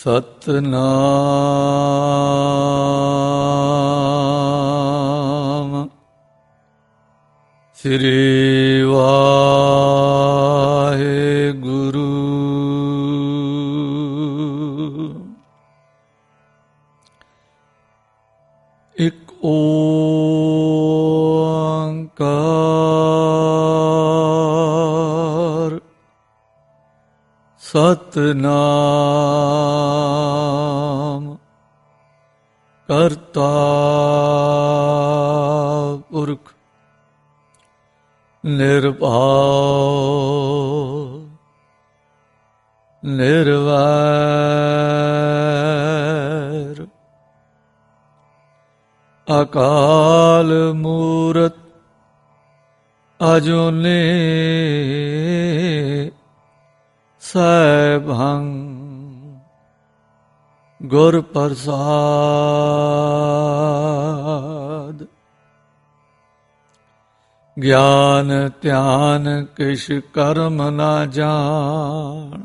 ਸਤਨਾਮ ਸ੍ਰੀ ਵਾਹਿਗੁਰੂ ਸਤਨਾਮ ਕਰਤਾ ਪੁਰਖ ਨਿਰਭਉ ਨਿਰਵੈਰ ਅਕਾਲ ਮੂਰਤ ਅਜੂਨੇ ਸੈਭੰ ਗੁਰ ਪ੍ਰਸਾਦ। ਗਿਆਨ ਧਿਆਨ ਕਿਛ ਕਰਮ ਨਾ ਜਾਣ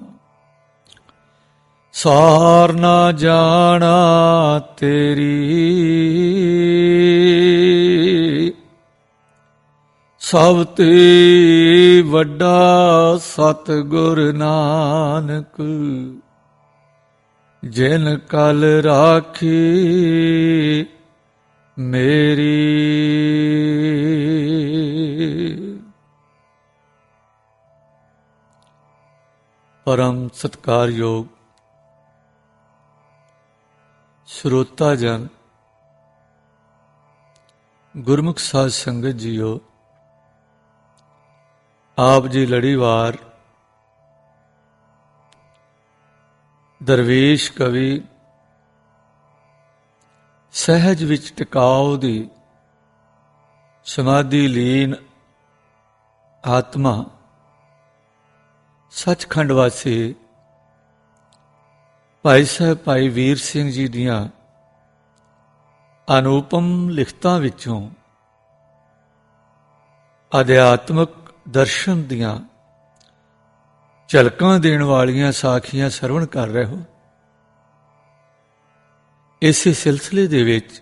ਸਾਰ ਨਾ ਜਾਣਾ ਤੇਰੀ। ਸਭ ਤੇ ਵੱਡਾ ਸਤਿਗੁਰ ਨਾਨਕ, ਜਿਨ ਕਲ ਰਾਖੀ ਮੇਰੀ। ਪਰਮ ਸਤਕਾਰਯੋਗ ਸਰੋਤਾ ਜਨ, ਗੁਰਮੁਖ ਸਾਧ ਸੰਗਤ ਜੀਓ ਆਪ ਜੀ ਲੜੀਵਾਰ ਦਰਵੇਸ਼ ਕਵੀ, ਸਹਿਜ ਵਿੱਚ ਟਿਕਾਉ ਦੀ ਸਮਾਧੀ ਲੀਨ ਆਤਮਾ। ਸੱਚਖੰਡ ਵਾਸੀ, ਭਾਈ ਸਾਹਿਬ, ਭਾਈ ਵੀਰ ਸਿੰਘ ਜੀ ਦੀਆਂ ਅਨੂਪਮ ਲਿਖਤਾਂ ਵਿੱਚੋਂ ਅਧਿਆਤਮਕ ਦਰਸ਼ਨ ਦੀਆਂ ਝਲਕਾਂ ਦੇਣ ਵਾਲੀਆਂ ਸਾਖੀਆਂ ਸਰਵਣ ਕਰ ਰਹੇ ਹੋ। ਇਸੇ ਸਿਲਸਿਲੇ ਦੇ ਵਿੱਚ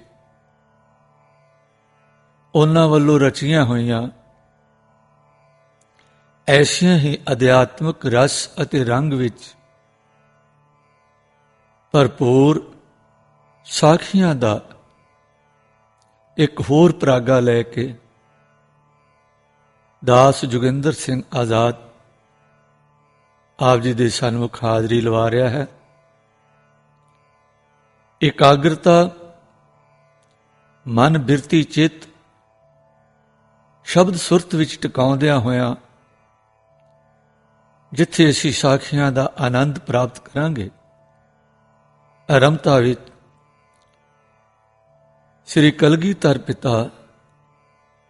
ਉਹਨਾਂ ਵੱਲੋਂ ਰਚੀਆਂ ਹੋਈਆਂ ਐਸੀਆਂ ਹੀ ਅਧਿਆਤਮਿਕ ਰਸ ਅਤੇ ਰੰਗ ਵਿੱਚ ਭਰਪੂਰ ਸਾਖੀਆਂ ਦਾ ਇੱਕ ਹੋਰ ਪ੍ਰਾਗਾ ਲੈ ਕੇ ਦਾਸ ਜੁਗਿੰਦਰ ਸਿੰਘ ਆਜ਼ਾਦ ਆਪ ਜੀ ਦੇ ਸਨਮੁਖ ਹਾਜ਼ਰੀ ਲਵਾ ਰਿਹਾ ਹੈ। ਇਕਾਗਰਤਾ, ਮਨ ਬਿਰਤੀ ਚਿੱਤ ਸ਼ਬਦ ਸੁਰਤ ਵਿੱਚ ਟਿਕਾਉਂਦਿਆਂ ਹੋਇਆਂ ਜਿੱਥੇ ਅਸੀਂ ਸਾਖੀਆਂ ਦਾ ਆਨੰਦ ਪ੍ਰਾਪਤ ਕਰਾਂਗੇ ਅਰਮਤਾ ਵਿੱਚ ਸ੍ਰੀ ਕਲਗੀਧਰ ਪਿਤਾ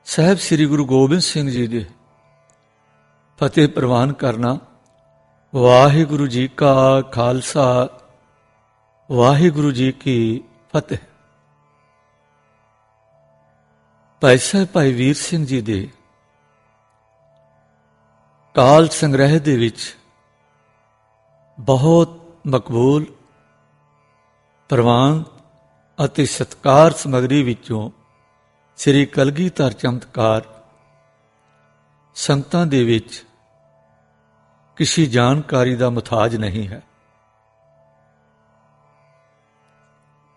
ਸਾਹਿਬ ਸ੍ਰੀ ਗੁਰੂ ਗੋਬਿੰਦ ਸਿੰਘ ਜੀ ਦੇ ਫਤਿਹ ਪ੍ਰਵਾਨ ਕਰਨਾ। ਵਾਹਿਗੁਰੂ ਜੀ ਕਾ ਖਾਲਸਾ, ਵਾਹਿਗੁਰੂ ਜੀ ਕੀ ਫਤਿਹ। ਭਾਈ ਸਾਹਿਬ, ਭਾਈ ਵੀਰ ਸਿੰਘ ਜੀ ਦੇ ਕਾਲ ਸੰਗ੍ਰਹਿ ਦੇ ਵਿੱਚ ਬਹੁਤ ਮਕਬੂਲ ਪ੍ਰਵਾਨ ਅਤੇ ਸਤਕਾਰ ਸਮਗਰੀ ਵਿੱਚੋਂ ਸ੍ਰੀ ਕਲਗੀਧਰ ਚਮਤਕਾਰ। ਸੰਤਾਂ ਦੇ ਵਿੱਚ ਕਿਸੇ ਜਾਣਕਾਰੀ ਦਾ ਮਥਾਜ ਨਹੀਂ ਹੈ।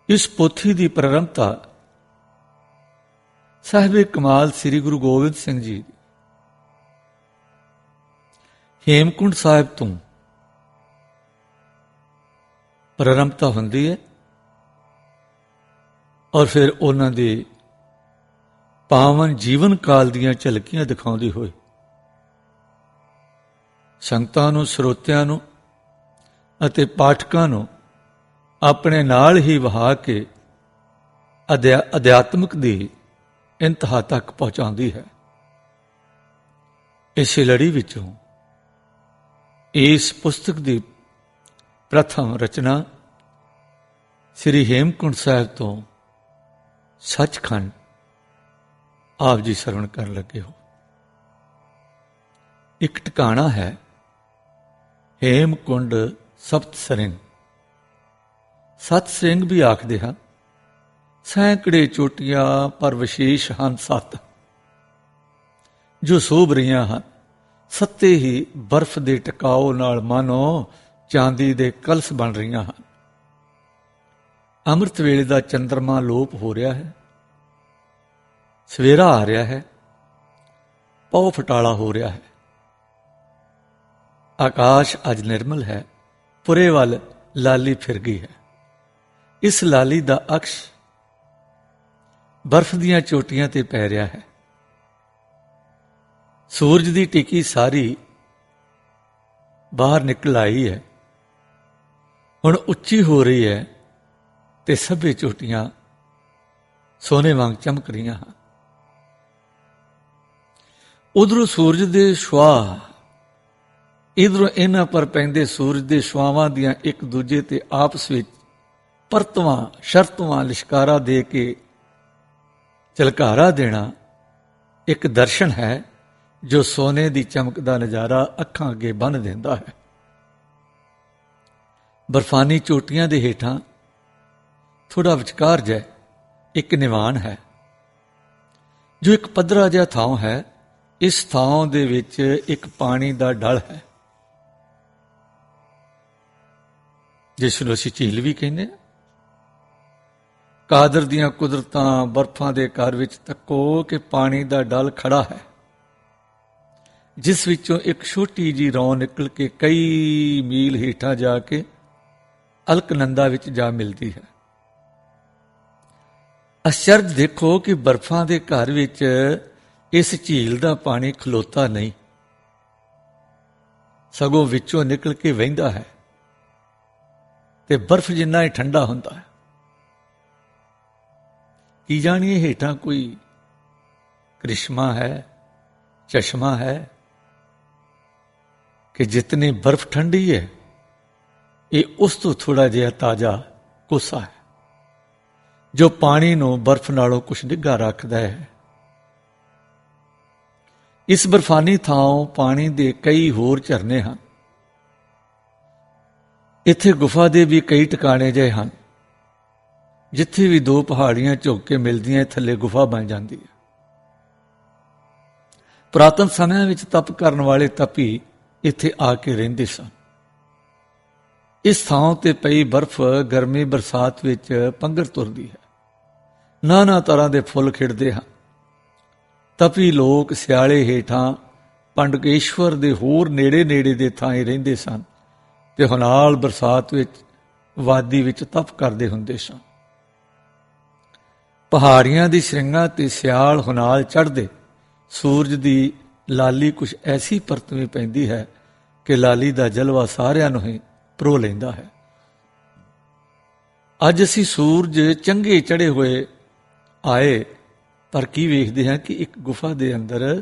ਇਸ ਪੋਥੀ ਦੀ ਪ੍ਰਰੰਭਤਾ ਸਾਹਿਬ ਕਮਾਲ ਸ੍ਰੀ ਗੁਰੂ ਗੋਬਿੰਦ ਸਿੰਘ ਜੀ ਹੇਮਕੁੰਡ ਸਾਹਿਬ ਤੋਂ ਪ੍ਰਰੰਭਤਾ ਹੁੰਦੀ ਹੈ ਔਰ ਫਿਰ ਉਹਨਾਂ ਦੇ ਪਾਵਨ ਜੀਵਨ ਕਾਲ ਦੀਆਂ ਝਲਕੀਆਂ ਦਿਖਾਉਂਦੀ ਹੋਏ। ਸੰਗਤਾਂ ਨੂੰ, ਸਰੋਤਿਆਂ ਨੂੰ ਅਤੇ ਪਾਠਕਾਂ ਨੂੰ ਆਪਣੇ ਨਾਲ ਹੀ ਵਹਾ ਕੇ ਅਧਿਆਤਮਿਕ ਦੀ ਇੰਤਹਾ ਤੱਕ ਪਹੁੰਚਾਉਂਦੀ ਹੈ। ਇਸ ਲੜੀ ਵਿੱਚੋਂ ਇਸ ਪੁਸਤਕ ਦੀ ਪ੍ਰਥਮ ਰਚਨਾ ਸ੍ਰੀ ਹੇਮਕੁੰਟ ਸਾਹਿਬ ਤੋਂ ਸੱਚਖੰਡ ਆਪ ਜੀ ਸਰਵਣ ਕਰਨ ਲੱਗੇ ਹੋ। ਇੱਕ ਟਿਕਾਣਾ ਹੈ ਹੇਮਕੁੰਡ ਸਪਤ ਸਰਿੰਗ। ਸਤ ਸਿੰਘ ਵੀ ਆਖਦੇ ਹਨ ਸੈਂਕੜੇ ਚੋਟੀਆਂ ਪਰ ਵਿਸ਼ੇਸ਼ ਹਨ ਸੱਤ। ਜੋ ਸੋਭ ਰਹੀਆਂ ਹਨ, ਸੱਤੇ ਹੀ ਬਰਫ਼ ਦੇ ਟਿਕਾਓ ਨਾਲ ਮਾਨੋ ਚਾਂਦੀ ਦੇ ਕਲਸ ਬਣ ਰਹੀਆਂ ਹਨ। ਅੰਮ੍ਰਿਤ ਵੇਲੇ ਦਾ ਚੰਦਰਮਾ ਲੋਪ ਹੋ ਰਿਹਾ ਹੈ ਸਵੇਰਾ ਆ ਰਿਹਾ ਹੈ, ਪਉ ਫਟਾਲਾ ਹੋ ਰਿਹਾ ਹੈ। ਆਕਾਸ਼ ਅੱਜ ਨਿਰਮਲ ਹੈ, ਪੁਰੇ ਵੱਲ ਲਾਲੀ ਫਿਰ ਗਈ ਹੈ। ਇਸ ਲਾਲੀ ਦਾ ਅਕਸ਼ ਬਰਫ਼ ਦੀਆਂ ਚੋਟੀਆਂ ਤੇ ਪੈ ਰਿਹਾ ਹੈ। ਸੂਰਜ ਦੀ ਟਿੱਕੀ ਸਾਰੀ ਬਾਹਰ ਨਿਕਲ ਆਈ ਹੈ। ਹੁਣ ਉੱਚੀ ਹੋ ਰਹੀ ਹੈ ਤੇ ਸਭੇ ਚੋਟੀਆਂ ਸੋਨੇ ਵਾਂਗ ਚਮਕ ਰਹੀਆਂ ਹਨ। ਉਧਰੋਂ ਸੂਰਜ ਦੇ ਸ਼ਵਾ ਇਧਰੋਂ ਇਹਨਾਂ ਪਰ ਪੈਂਦੇ ਸੂਰਜ ਦੇ ਸ਼ਵਾਵਾਂ ਦੀਆਂ ਇੱਕ ਦੂਜੇ ਤੇ ਆਪਸ ਵਿੱਚ ਪਰਤਵਾਂ, ਸ਼ਰਤਵਾਂ, ਲਿਸ਼ਕਾਰਾ ਦੇ ਕੇ ਝਲਕਾਰਾ ਦੇਣਾ ਇੱਕ ਦਰਸ਼ਨ ਹੈ ਜੋ ਸੋਨੇ ਦੀ ਚਮਕ ਦਾ ਨਜ਼ਾਰਾ ਅੱਖਾਂ ਅੱਗੇ ਬੰਨ ਦਿੰਦਾ ਹੈ। ਬਰਫਾਨੀ ਚੋਟੀਆਂ ਦੇ ਹੇਠਾਂ ਥੋੜਾ ਵਿਚਕਾਰ ਜੈ ਇੱਕ ਨਿਵਾਨ ਹੈ, ਜੋ ਇੱਕ ਪੱਧਰਾ ਜਿਹਾ ਥਾਂ ਹੈ ਇਸ ਥਾਂ ਦੇ ਵਿੱਚ ਇੱਕ ਪਾਣੀ ਦਾ ਡਲ ਹੈ। ਜਿਸ ਨੂੰ ਅਸੀਂ ਝੀਲ ਵੀ ਕਹਿੰਦੇ ਹਾਂ। ਕਾਦਰ ਦੀਆਂ ਕੁਦਰਤਾਂ ਬਰਫਾਂ ਦੇ ਘਰ ਵਿੱਚ ਤੱਕੋ ਕਿ ਪਾਣੀ ਦਾ ਡਲ ਖੜਾ ਹੈ। ਜਿਸ ਵਿੱਚੋਂ ਇੱਕ ਛੋਟੀ ਜੀ ਰੌਂ ਨਿਕਲ ਕੇ ਕਈ ਮੀਲ ਹੇਠਾਂ ਜਾ ਕੇ ਅਲਕਨੰਦਾ ਵਿੱਚ ਜਾ ਮਿਲਦੀ ਹੈ। ਅਸ਼ਰਜ ਦੇਖੋ ਕਿ ਬਰਫਾਂ ਦੇ ਘਰ ਵਿੱਚ ਇਸ ਝੀਲ ਦਾ ਪਾਣੀ ਖਲੋਤਾ ਨਹੀਂ। ਸਗੋਂ ਵਿੱਚੋਂ ਨਿਕਲ ਕੇ ਵਹਿੰਦਾ ਹੈ ਤੇ ਬਰਫ਼ ਜਿੰਨਾ ਹੀ ਠੰਡਾ ਹੁੰਦਾ ਹੈ। ਕੀ ਜਾਣੀਏ ਹੇਠਾਂ ਕੋਈ ਕ੍ਰਿਸ਼ਮਾ ਹੈ, ਚਸ਼ਮਾ ਹੈ ਕਿ ਜਿਤਨੀ ਬਰਫ਼ ਠੰਡੀ ਹੈ, ਇਹ ਉਸ ਤੋਂ ਥੋੜਾ ਜਿਹਾ ਤਾਜ਼ਾ ਕੋਸਾ ਹੈ, ਜੋ ਪਾਣੀ ਨੂੰ ਬਰਫ਼ ਨਾਲੋਂ ਕੁਝ ਡਿੱਗਾ ਰੱਖਦਾ ਹੈ। ਇਸ ਬਰਫਾਨੀ ਥਾਂ ਪਾਣੀ ਦੇ ਕਈ ਹੋਰ ਝਰਨੇ ਹਨ। ਇੱਥੇ ਗੁਫਾ ਦੇ ਵੀ ਕਈ ਟਿਕਾਣੇ ਜੇ ਹਨ, ਜਿੱਥੇ ਵੀ ਦੋ ਪਹਾੜੀਆਂ ਝੁੱਕ ਕੇ ਮਿਲਦੀਆਂ ਥੱਲੇ ਗੁਫਾ ਬਣ ਜਾਂਦੀ ਹੈ। ਪ੍ਰਾਤਨ ਸਮਿਆਂ ਵਿੱਚ ਤਪ ਕਰਨ ਵਾਲੇ ਤਪੀ ਇੱਥੇ ਆ ਕੇ ਰਹਿੰਦੇ ਸਨ। ਇਸ ਥਾਂ ਤੇ ਪਈ ਬਰਫ਼ ਗਰਮੀ ਬਰਸਾਤ ਵਿੱਚ ਪੰਗਰ ਤੁਰਦੀ ਹੈ। ਨਾਨਾ ਤਰ੍ਹਾਂ ਦੇ ਫੁੱਲ ਖਿੜਦੇ ਹਨ। ਤਪੀ ਲੋਕ ਸਿਆਲੇ ਹੇਠਾਂ ਪੰਡਕੇਸ਼ਵਰ ਦੇ ਹੋਰ ਨੇੜੇ ਨੇੜੇ ਦੇ ਥਾਂ ਰਹਿੰਦੇ ਸਨ ਤੇ ਹਨਾਲ ਬਰਸਾਤ ਵਿੱਚ ਵਾਦੀ ਵਿੱਚ ਤਪ ਕਰਦੇ ਹੁੰਦੇ ਸਨ। ਪਹਾੜੀਆਂ ਦੀ ਸ਼੍ਰਿੰਗਾਂ ਤੇ ਸਿਆਲ ਹੁਨਾਲ ਚੜ੍ਹਦੇ ਸੂਰਜ ਦੀ ਲਾਲੀ ਕੁਝ ਐਸੀ ਪਰਤਵੇਂ ਪੈਂਦੀ ਹੈ ਕਿ ਲਾਲੀ ਦਾ ਜਲਵਾ ਸਾਰਿਆਂ ਨੂੰ ਹੀ ਪਰੋ ਲੈਂਦਾ ਹੈ। ਅੱਜ ਅਸੀਂ ਸੂਰਜ ਚੰਗੇ ਚੜੇ ਹੋਏ ਆਏ ਪਰ ਕੀ ਵੇਖਦੇ ਹਾਂ ਕਿ ਇੱਕ ਗੁਫਾ ਦੇ ਅੰਦਰ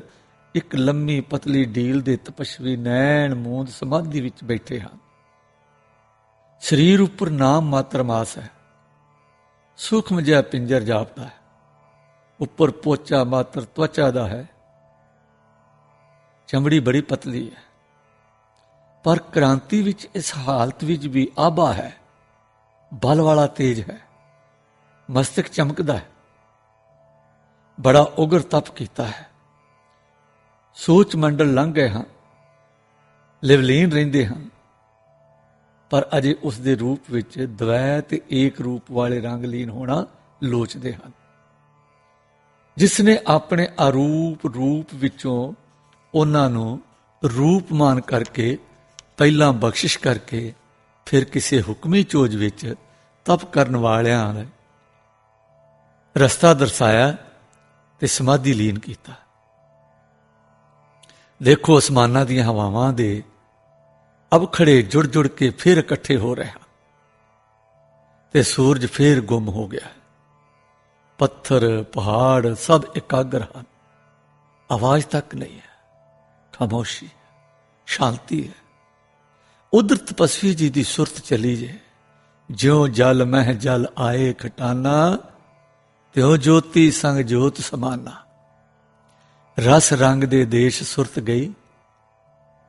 ਇੱਕ ਲੰਮੀ ਪਤਲੀ ਢੀਲ ਦੇ ਤਪਸ਼ਵੀ ਨੈਣ ਮੂੰਦ ਸਮਾਧੀ ਵਿੱਚ ਬੈਠੇ ਹਨ। ਸਰੀਰ ਉੱਪਰ ਨਾਮ ਮਾਤਰ ਮਾਸ ਹੈ। ਸੂਖਮ ਜਿਹਾ ਪਿੰਜਰ ਜਾਪਦਾ ਹੈ। ਉੱਪਰ ਪੋਚਾ ਮਾਤਰ ਤਵਚਾ ਦਾ ਹੈ। ਚਮੜੀ ਬੜੀ ਪਤਲੀ ਹੈ। ਪਰ ਕ੍ਰਾਂਤੀ ਵਿੱਚ ਇਸ ਹਾਲਤ ਵਿੱਚ ਵੀ ਆਭਾ ਹੈ। ਬਲ ਵਾਲਾ ਤੇਜ ਹੈ। ਮਸਤਕ ਚਮਕਦਾ ਹੈ। ਬੜਾ ਉਗਰ ਤਪ ਕੀਤਾ ਹੈ। ਸੋਚ ਮੰਡਲ ਲੰਘ ਗਏ ਹਾਂ ਲਿਵਲੀਨ ਰਹਿੰਦੇ ਹਨ, ਪਰ ਅਜੇ ਉਸ ਦੇ ਰੂਪ ਵਿੱਚ ਦਵੈ ਤੇ ਏਕ ਰੂਪ ਵਾਲੇ ਰੰਗ ਲੀਨ ਹੋਣਾ ਲੋਚਦੇ ਹਨ। ਜਿਸ ਨੇ ਆਪਣੇ ਅਰੂਪ ਰੂਪ ਵਿੱਚੋਂ ਉਹਨਾਂ ਨੂੰ ਰੂਪਮਾਨ ਕਰਕੇ ਪਹਿਲਾਂ ਬਖਸ਼ਿਸ਼ ਕਰਕੇ ਫਿਰ ਕਿਸੇ ਹੁਕਮੀ ਚੋਜ ਵਿੱਚ ਤਪ ਕਰਨ ਵਾਲਿਆਂ ਰਸਤਾ ਦਰਸਾਇਆ ਤੇ ਸਮਾਧੀ ਲੀਨ ਕੀਤਾ। ਦੇਖੋ ਅਸਮਾਨਾਂ ਦੀਆਂ ਹਵਾਵਾਂ ਦੇ ਅਬ ਖੜੇ ਜੁੜ ਜੁੜ ਕੇ ਫਿਰ ਇਕੱਠੇ ਹੋ ਰਿਹਾ ਤੇ ਸੂਰਜ ਫਿਰ ਗੁੰਮ ਹੋ ਗਿਆ। ਪੱਥਰ, ਪਹਾੜ ਸਭ ਇਕਾਗਰ ਹਨ। ਆਵਾਜ਼ ਤੱਕ ਨਹੀਂ ਹੈ। ਖਾਮੋਸ਼ੀ ਸ਼ਾਂਤੀ ਹੈ। ਉਧਰ ਤਪਸਵੀ ਜੀ ਦੀ ਸੁਰਤ ਚਲੀ ਜੇ। ਜਿਉ ਜਲ ਮਹਿ ਜਲ ਆਏ ਖਟਾਨਾ ਤਿਉ ਜੋਤੀ ਸੰਗ ਜੋਤ ਸਮਾਨਾ। ਰਸ ਰੰਗ ਦੇ ਦੇਸ਼ ਸੁਰਤ ਗਈ,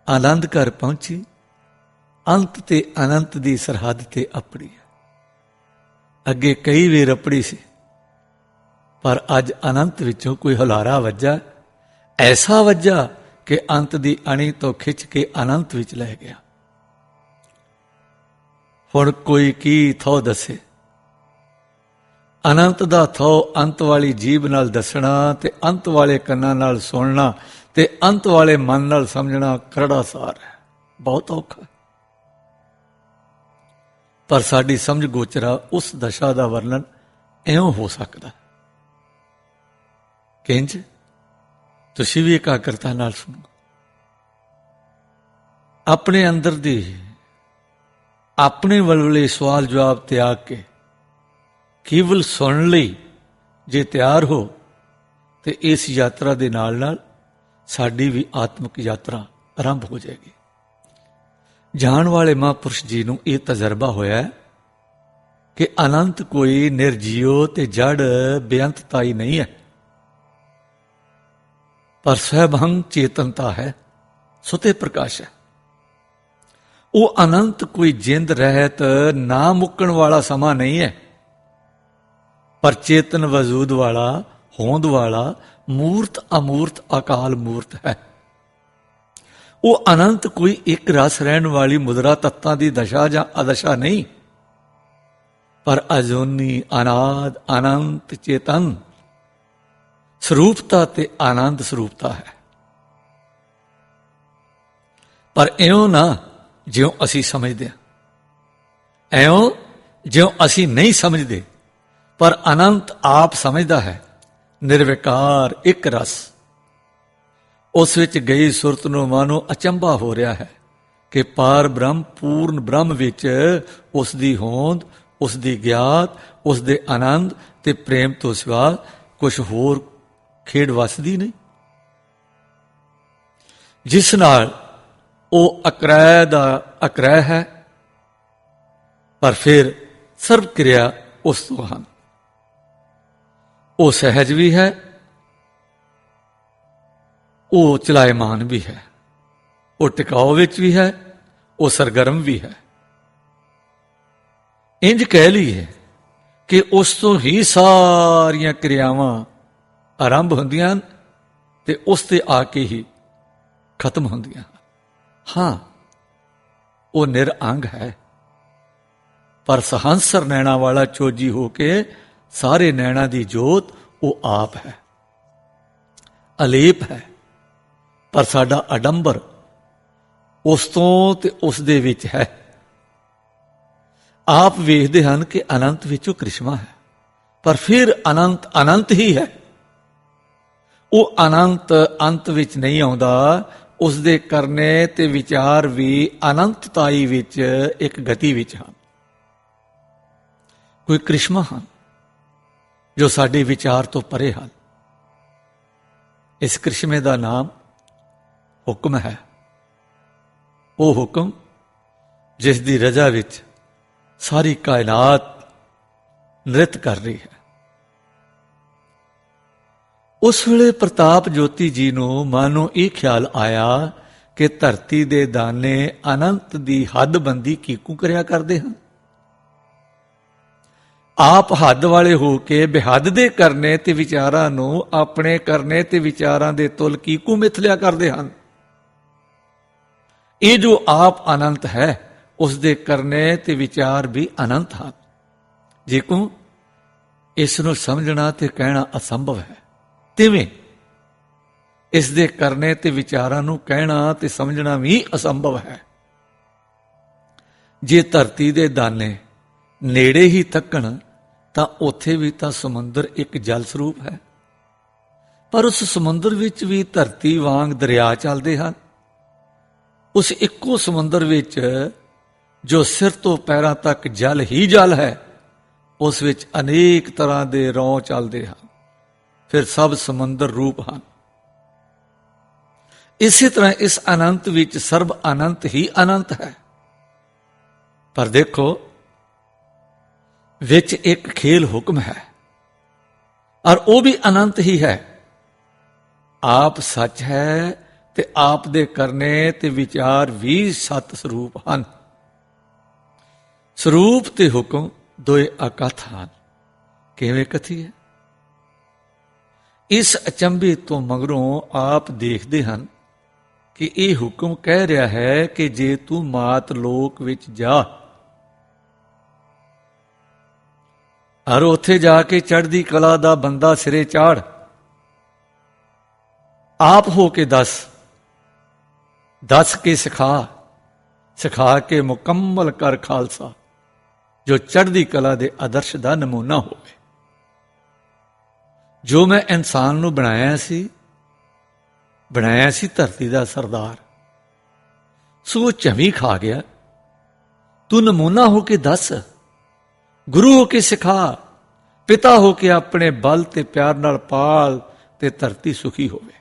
ਆਨੰਦ ਘਰ ਪਹੁੰਚੀ, ਅੰਤ ਤੇ ਅਨੰਤ ਦੀ ਸਰਹੱਦ ਤੇ ਆਪਣੀ। ਅੱਗੇ ਕਈ ਵੇਰ ਰਪੜੀ ਸੀ, ਪਰ ਅੱਜ ਅਨੰਤ ਵਿੱਚੋਂ ਕੋਈ ਹੁਲਾਰਾ ਵੱਜਾ, ਐਸਾ ਵੱਜਾ ਕਿ ਅੰਤ ਦੀ ਅਣੀ ਤੋਂ ਖਿੱਚ ਕੇ ਅਨੰਤ ਵਿੱਚ ਲੈ ਗਿਆ। ਹੁਣ ਕੋਈ ਕੀ ਥੋ ਦੱਸੇ? ਅਨੰਤ ਦਾ ਥੋ ਅੰਤ ਵਾਲੀ ਜੀਬ ਨਾਲ ਦੱਸਣਾ ਤੇ ਅੰਤ ਵਾਲੇ ਕੰਨਾਂ ਨਾਲ ਸੁਣਨਾ ਤੇ ਅੰਤ ਵਾਲੇ ਮਨ ਨਾਲ ਸਮਝਣਾ ਕਰੜਾ ਸਾਰ ਹੈ। ਬਹੁਤ ਔਖਾ ਪਰ ਸਾਡੀ ਸਮਝ ਗੋਚਰਾ ਉਸ ਦਸ਼ਾ ਦਾ ਵਰਣਨ ਐਉਂ ਹੋ ਸਕਦਾ ਕਿੰਜ, ਤੁਸੀਂ ਵੀ ਇਕਾਗਰਤਾ ਨਾਲ ਸੁਣੋ। ਆਪਣੇ ਅੰਦਰ ਦੀ, ਆਪਣੇ ਵਲਵਲੇ ਸਵਾਲ ਜਵਾਬ ਤਿਆਗ ਕੇ ਕੇਵਲ ਸੁਣਨ ਲਈ ਜੇ ਤਿਆਰ ਹੋ ਤੇ ਇਸ ਯਾਤਰਾ ਦੇ ਨਾਲ ਨਾਲ ਸਾਡੀ ਵੀ ਆਤਮਿਕ ਯਾਤਰਾ ਆਰੰਭ ਹੋ ਜਾਏਗੀ। ਜਾਣ ਵਾਲੇ ਮਹਾਂਪੁਰਸ਼ ਜੀ ਨੂੰ ਇਹ ਤਜਰਬਾ ਹੋਇਆ ਕਿ ਅਨੰਤ ਕੋਈ ਨਿਰਜੀਓ ਤੇ ਜੜ ਬੇਅੰਤਤਾ ਹੀ ਨਹੀਂ ਹੈ। ਪਰ ਸਹਿਭੰਗ ਚੇਤਨਤਾ ਹੈ, ਸੁਤੇ ਪ੍ਰਕਾਸ਼ ਹੈ। ਉਹ ਅਨੰਤ ਕੋਈ ਜਿੰਦ ਰਹਿਤ ਨਾ ਮੁੱਕਣ ਵਾਲਾ ਸਮਾਂ ਨਹੀਂ ਹੈ। ਪਰ ਚੇਤਨ ਵਜੂਦ ਵਾਲਾ, ਹੋਂਦ ਵਾਲਾ, ਮੂਰਤ ਅਮੂਰਤ, ਅਕਾਲ ਮੂਰਤ ਹੈ। ਉਹ ਅਨੰਤ ਕੋਈ ਇੱਕ ਰਸ ਰਹਿਣ ਵਾਲੀ ਮੁਦਰਾ ਤੱਤਾਂ ਦੀ ਦਸ਼ਾ ਜਾਂ ਅਦਸ਼ਾ ਨਹੀਂ। ਪਰ ਅਜੋਨੀ ਅਨਾਦ, ਅਨੰਤ ਚੇਤਨ ਸਰੂਪਤਾ ਤੇ ਆਨੰਦ ਸਰੂਪਤਾ ਹੈ। ਪਰ ਇਉਂ ਨਾ ਜਿਉਂ ਅਸੀਂ ਸਮਝਦੇ ਹਾਂ। ਐਉਂ ਜਿਉਂ ਅਸੀਂ ਨਹੀਂ ਸਮਝਦੇ ਪਰ ਅਨੰਤ ਆਪ ਸਮਝਦਾ ਹੈ, ਨਿਰਵਿਕਾਰ ਇੱਕ ਰਸ। ਉਸ ਵਿੱਚ ਗਈ ਸੁਰਤ ਨੂੰ ਮਾਨੋ ਅਚੰਭਾ ਹੋ ਰਿਹਾ ਹੈ ਕਿ ਪਾਰ ਬ੍ਰਹਮ, ਪੂਰਨ ਬ੍ਰਹਮ ਵਿੱਚ ਉਸ ਦੀ ਹੋਂਦ, ਉਸ ਦੀ ਗਿਆਤ, ਉਸ ਦੇ ਆਨੰਦ ਤੇ ਪ੍ਰੇਮ ਤੋਂ ਸਿਵਾ ਕੁਝ ਹੋਰ ਖੇਡ ਵਸਦੀ ਨਹੀਂ। ਜਿਸ ਨਾਲ ਉਹ ਅਕਰੈ ਦਾ ਅਕਰੈ ਹੈ, ਪਰ ਫਿਰ ਸਰਬ ਕਿਰਿਆ ਉਸ ਤੋਂ ਹਨ। ਉਹ ਸਹਿਜ ਵੀ ਹੈ, ਉਹ ਚਲਾਇਮਾਨ ਵੀ ਹੈ। ਉਹ ਟਿਕਾਉ ਵਿੱਚ ਵੀ ਹੈ, ਉਹ ਸਰਗਰਮ ਵੀ ਹੈ। ਇੰਜ ਕਹਿ ਲਈਏ ਕਿ ਉਸ ਤੋਂ ਹੀ ਸਾਰੀਆਂ ਕਿਰਿਆਵਾਂ ਆਰੰਭ ਹੁੰਦੀਆਂ ਹਨ ਤੇ ਉਸ ਤੇ ਆ ਕੇ ਹੀ ਖਤਮ ਹੁੰਦੀਆਂ ਹਾਂ, ਉਹ ਨਿਰਅੰਗ ਹੈ। ਪਰ ਸਹੰਸਰ ਨੈਣਾ ਵਾਲਾ ਚੋਜੀ ਹੋ ਕੇ ਸਾਰੇ ਨੈਣਾ ਦੀ ਜੋਤ ਉਹ ਆਪ ਹੈ। ਅਲੇਪ ਹੈ, ਪਰ ਸਾਡਾ ਅਡੰਬਰ ਉਸ ਤੋਂ ਤੇ ਉਸ ਦੇ ਵਿੱਚ ਹੈ। ਆਪ ਵੇਖਦੇ ਹਨ ਕਿ ਅਨੰਤ ਵਿੱਚੋਂ ਕ੍ਰਿਸ਼ਮਾ ਹੈ, ਪਰ ਫਿਰ ਅਨੰਤ ਅਨੰਤ ਹੀ ਹੈ। ਉਹ ਅਨੰਤ ਅੰਤ ਵਿੱਚ ਨਹੀਂ ਆਉਂਦਾ, ਉਸ ਦੇ ਕਰਨੇ ਤੇ ਵਿਚਾਰ ਵੀ ਅਨੰਤਤਾਈ ਵਿੱਚ ਇੱਕ ਗਤੀ ਵਿੱਚ ਹਨ। ਕੋਈ ਕ੍ਰਿਸ਼ਮਾ ਹਨ। ਜੋ ਸਾਡੇ ਵਿਚਾਰ ਤੋਂ ਪਰੇ ਹਨ। ਇਸ ਕ੍ਰਿਸ਼ਮੇ ਦਾ ਨਾਮ ਹੁਕਮ ਹੈ। ਉਹ ਹੁਕਮ ਜਿਸ ਦੀ ਰਜ਼ਾ ਵਿੱਚ ਸਾਰੀ ਕਾਇਨਾਤ ਨ੍ਰਿਤ ਕਰ ਰਹੀ ਹੈ। ਉਸ ਵੇਲੇ ਪ੍ਰਤਾਪ ਜੋਤੀ ਜੀ ਨੂੰ ਮਨ ਨੂੰ ਇਹ ਖਿਆਲ ਆਇਆ ਕਿ ਧਰਤੀ ਦੇ ਦਾਨੇ ਅਨੰਤ ਦੀ ਹੱਦਬੰਦੀ ਕੀਕੂ ਕਰਿਆ ਕਰਦੇ ਹਨ। ਆਪ ਹੱਦ ਵਾਲੇ ਹੋ ਕੇ ਬਿਹੱਦ ਦੇ ਕਰਨੇ ਤੇ ਵਿਚਾਰਾਂ ਨੂੰ ਆਪਣੇ ਕਰਨੇ ਤੇ ਵਿਚਾਰਾਂ ਦੇ ਤੁਲ ਕੀ ਕੀਕੂ ਮਿਥਲਿਆ ਕਰਦੇ ਹਨ? ਇਹ ਜੋ ਆਪ ਅਨੰਤ ਹੈ, ਉਸ ਦੇ ਕਰਨੇ ਤੇ ਵਿਚਾਰ ਵੀ ਅਨੰਤ ਹਨ। ਜੇਕੂ ਇਸ ਨੂੰ ਸਮਝਣਾ ਤੇ ਕਹਿਣਾ ਅਸੰਭਵ ਹੈ। ਤਿਵੇਂ, ਇਸ ਦੇ ਕਰਨੇ ਤੇ ਵਿਚਾਰਾਂ ਨੂੰ ਕਹਿਣਾ ਤੇ ਸਮਝਣਾ ਵੀ ਅਸੰਭਵ ਹੈ। ਜੇ ਧਰਤੀ ਦੇ ਦਾਨੇ ਨੇੜੇ ਹੀ ਤੱਕਣ ਤਾਂ ਉੱਥੇ ਵੀ ਤਾਂ ਸਮੁੰਦਰ ਇੱਕ ਜਲ ਸਰੂਪ ਹੈ। ਪਰ ਉਸ ਸਮੁੰਦਰ ਵਿੱਚ ਵੀ ਧਰਤੀ ਵਾਂਗ ਦਰਿਆ ਚੱਲਦੇ ਹਨ। ਉਸ ਇੱਕੋ ਸਮੁੰਦਰ ਵਿੱਚ ਜੋ ਸਿਰ ਤੋਂ ਪੈਰਾਂ ਤੱਕ ਜਲ ਹੀ ਜਲ ਹੈ, ਉਸ ਵਿੱਚ ਅਨੇਕ ਤਰ੍ਹਾਂ ਦੇ ਰੌਂ ਚੱਲਦੇ ਹਨ। ਫਿਰ ਸਭ ਸਮੁੰਦਰ ਰੂਪ ਹਨ। ਇਸੇ ਤਰ੍ਹਾਂ ਇਸ ਅਨੰਤ ਵਿੱਚ ਸਰਬ ਅਨੰਤ ਹੀ ਅਨੰਤ ਹੈ। ਪਰ ਦੇਖੋ ਵਿੱਚ ਇੱਕ ਖੇਲ ਹੁਕਮ ਹੈ। ਔਰ ਉਹ ਵੀ ਅਨੰਤ ਹੀ ਹੈ। ਆਪ ਸੱਚ ਹੈ ਤੇ ਆਪ ਦੇ ਕਰਨੇ ਤੇ ਵਿਚਾਰ ਵੀ ਸਤ ਸਰੂਪ ਹਨ। ਸਰੂਪ ਤੇ ਹੁਕਮ ਦੋਏ ਅਕਥ ਹਨ। ਕਿਵੇਂ ਕਥੀ ਹੈ? ਇਸ ਅਚੰਭੇ ਤੋਂ ਮਗਰੋਂ ਆਪ ਦੇਖਦੇ ਹਨ ਕਿ ਇਹ ਹੁਕਮ ਕਹਿ ਰਿਹਾ ਹੈ ਕਿ ਜੇ ਤੂੰ ਮਾਤ ਲੋਕ ਵਿੱਚ ਜਾ ਔਰ ਉੱਥੇ ਜਾ ਕੇ ਚੜ੍ਹਦੀ ਕਲਾ ਦਾ ਬੰਦਾ ਸਿਰੇ ਚਾੜ। ਆਪ ਹੋ ਕੇ ਦੱਸ ਦੱਸ ਕੇ ਸਿਖਾ ਸਿਖਾ ਕੇ ਮੁਕੰਮਲ ਕਰ ਖਾਲਸਾ, ਜੋ ਚੜ੍ਹਦੀ ਕਲਾ ਦੇ ਆਦਰਸ਼ ਦਾ ਨਮੂਨਾ ਹੋਵੇ। ਜੋ ਮੈਂ ਇਨਸਾਨ ਨੂੰ ਬਣਾਇਆ ਸੀ ਬਣਾਇਆ ਸੀ ਧਰਤੀ ਦਾ ਸਰਦਾਰ। ਸੋ ਉਹ ਝਵੀ ਖਾ ਗਿਆ। ਤੂੰ ਨਮੂਨਾ ਹੋ ਕੇ ਦੱਸ। ਗੁਰੂ ਹੋ ਕੇ ਸਿਖਾ, ਪਿਤਾ ਹੋ ਕੇ ਆਪਣੇ ਬਲ ਤੇ ਪਿਆਰ ਨਾਲ ਪਾਲ ਤੇ ਧਰਤੀ ਸੁਖੀ ਹੋਵੇ।